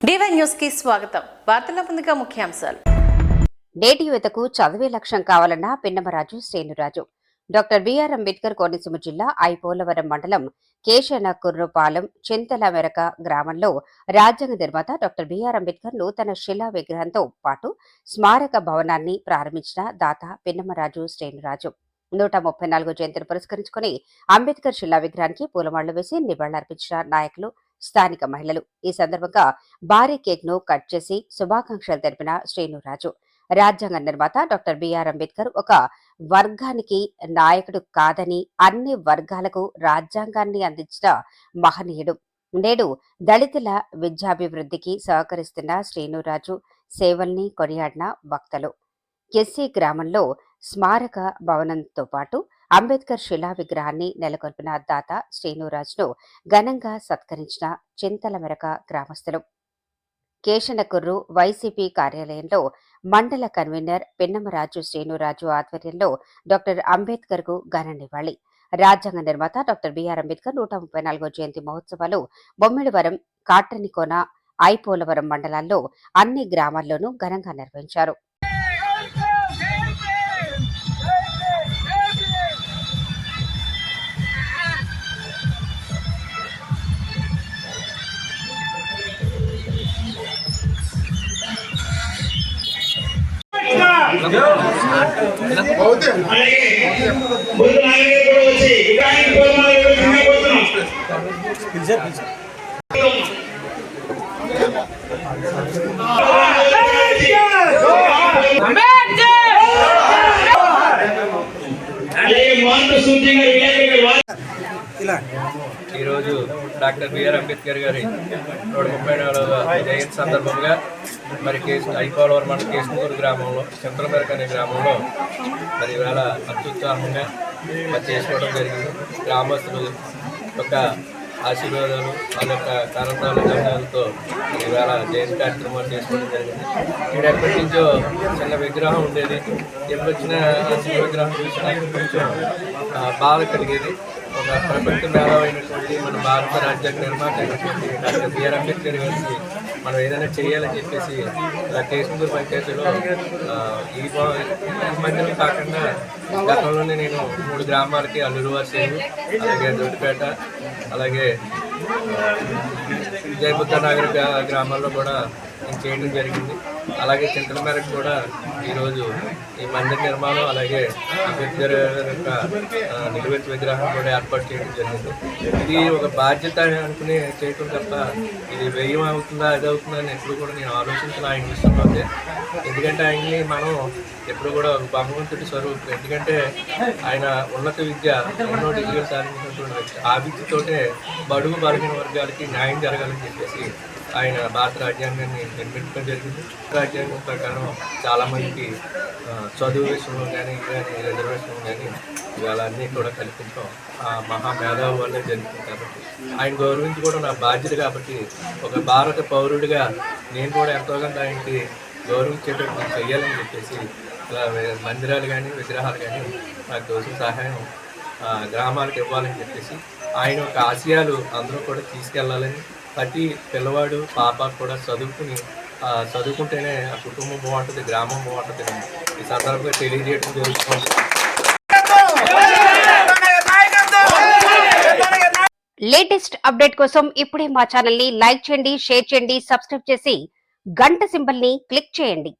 DY న్యూస్కి స్వాగతం. వార్తల ముందుగా ముఖ్యాంశాలు. నేటి యువతకు చదివే లక్ష్యం కావాలన్న పిన్నమరాజు శ్రేణురాజు డాక్టర్ బిఆర్ అంబేద్కర్ కోనసీమ జిల్లా ఐపోలవరం మండలం కేశన కుర్రుపాలెం చింతల మెరక గ్రామంలో రాజ్యాంగ నిర్మాత డాక్టర్ బిఆర్ అంబేద్కర్ నూతన శిలా విగ్రహంతో పాటు స్మారక భవనాన్ని ప్రారంభించిన దాత పిన్నమరాజు శ్రేణురాజు నూట ముప్పై నాలుగు జయంతిని పురస్కరించుకుని అంబేద్కర్ శిలా విగ్రహానికి పూలమాళ్ళు వేసి నివాళులర్పించిన నాయకులు స్థానిక మహిళలు. ఈ సందర్భంగా భారీ కేక్ను కట్ చేసి శుభాకాంక్షలు తెలిపిన శ్రీనురాజు. రాజ్యాంగ నిర్మాత డాక్టర్ బిఆర్ అంబేద్కర్ ఒక వర్గానికి నాయకుడు కాదని అన్ని వర్గాలకు రాజ్యాంగాన్ని అందించిన మహనీయుడు. నేడు దళితుల విద్యాభివృద్ధికి సహకరిస్తున్న శ్రీనురాజు సేవల్ని కొనియాడిన వక్తలు. ఎస్సీ గ్రామంలో స్మారక భవనంతో పాటు అంబేద్కర్ శిలా విగ్రహాన్ని నెలకొల్పిన దాత శ్రీనురాజ్ను ఘనంగా సత్కరించిన చింతల మెరక గ్రామస్తులు కేశనకుర్రు వైసీపీ కార్యాలయంలో మండల కన్వీనర్ పిన్నమరాజు శ్రీనురాజు ఆధ్వర్యంలో డాక్టర్ అంబేద్కర్కు ఘన నివాళి. రాజ్యాంగ నిర్మాత డాక్టర్ బిఆర్ అంబేద్కర్ నూట ముప్పై నాలుగో జయంతి మహోత్సవాలు బొమ్మిడివరం కాట్రనికోన ఐపోలవరం మండలాల్లో అన్ని గ్రామాల్లోనూ ఘనంగా నిర్వహించారు. అలాగే మోహన్ సూచి గారు విలేకరు గారు ఈరోజు డాక్టర్ బిఆర్ అంబేద్కర్ గారి నూట ముప్పై నాలుగవ జయంతి సందర్భంగా మరి కేసు ఐపోలవరం మన కేసునూరు గ్రామంలో చంద్రమేరక అనే గ్రామంలో మరి ఇవాళ అత్యుత్సాహంగా మరి చేసుకోవడం జరిగింది. గ్రామస్తులు యొక్క ఆశీర్వాదాలు వాళ్ళ యొక్క కారణాలు దండాలతో మరి ఇవాళ జయంతి కార్యక్రమాలు చేసుకోవడం జరిగింది. ఇక్కడ ఎప్పటి నుంచో చిన్న విగ్రహం ఉండేది. ఎప్పుడు వచ్చిన చిన్న విగ్రహం చూసినా కొంచెం బాధ కలిగేది. ఒక ప్రపంచ మేధావైనటువంటి మన భారత రాజ్యాంగ నిర్మాత అయినటువంటి డాక్టర్ బిఆర్ అంబేద్కర్ గారికి మనం ఏదైనా చేయాలని చెప్పేసి ఇలా కేసుమూరు పంచాయతీలో ఈ మందిరం కాకుండా గతంలోనే నేను మూడు గ్రామాలకి అల్లూరు వాసేరు అలాగే దొడ్డిపేట అలాగే జయబుద్ధ నగర్ గ్రామాల్లో కూడా నేను చేయడం జరిగింది. అలాగే చింతల మేరకు కూడా ఈరోజు ఈ మందిర నిర్మాణం అలాగే అంబేద్కర్ యొక్క ఆ, నిలువెత్తు విగ్రహం కూడా ఏర్పాటు చేయడం జరిగింది. ఇది ఒక బాధ్యత అనుకుని చేయటం తప్ప ఇది వ్యయం అవుతుందా అది అవుతుందా అని ఎప్పుడు కూడా నేను ఆలోచించిన. ఆయన విషయంలో అయితే ఎందుకంటే ఆయన్ని మనం ఎప్పుడు కూడా భగవంతుడి స్వరూపం. ఎందుకంటే ఆయన ఉన్నత విద్య ఎన్నో డిగ్రీలు సాధించినటువంటి వ్యక్తి. ఆ విద్యతోటే బడుగు బలహీన వర్గాలకి న్యాయం జరగాలని చెప్పేసి ఆయన భారత రాజ్యాంగాన్ని నిర్మించడం జరిగింది. రాజ్యాంగం ప్రకారం చాలామందికి చదువు విషయంలో కానీ కానీ రిజర్వేషన్ కానీ ఇవాళ అన్నీ కూడా కల్పించడం ఆ మహా మేధావి వల్లే జరిగింది కాబట్టి. ఆయన కూడా నా బాధ్యత కాబట్టి ఒక భారత పౌరుడిగా నేను కూడా ఎంతో ఆయనకి గౌరవించేటట్టు నేను చెయ్యాలని చెప్పేసి ఇలా మందిరాలు కానీ విగ్రహాలు కానీ నాకు తోసిన సహాయం గ్రామాలకు ఇవ్వాలని చెప్పేసి ఆయన యొక్క ఆశయాలు అందరూ కూడా తీసుకెళ్ళాలని ప్రతి పిల్లవాడు పాప కూడా చదువుకుని చదువుకుంటేనే ఆ కుటుంబం బాగుంటుంది గ్రామం బాగుంటుంది. ఈ సందర్భంగా తెలియజేయడం జరుగుతుంది. లేటెస్ట్ అప్డేట్ కోసం ఇప్పుడే మా ఛానల్ని లైక్ చేయండి షేర్ చేయండి సబ్స్క్రైబ్ చేసి గంట సింబల్ని క్లిక్ చేయండి.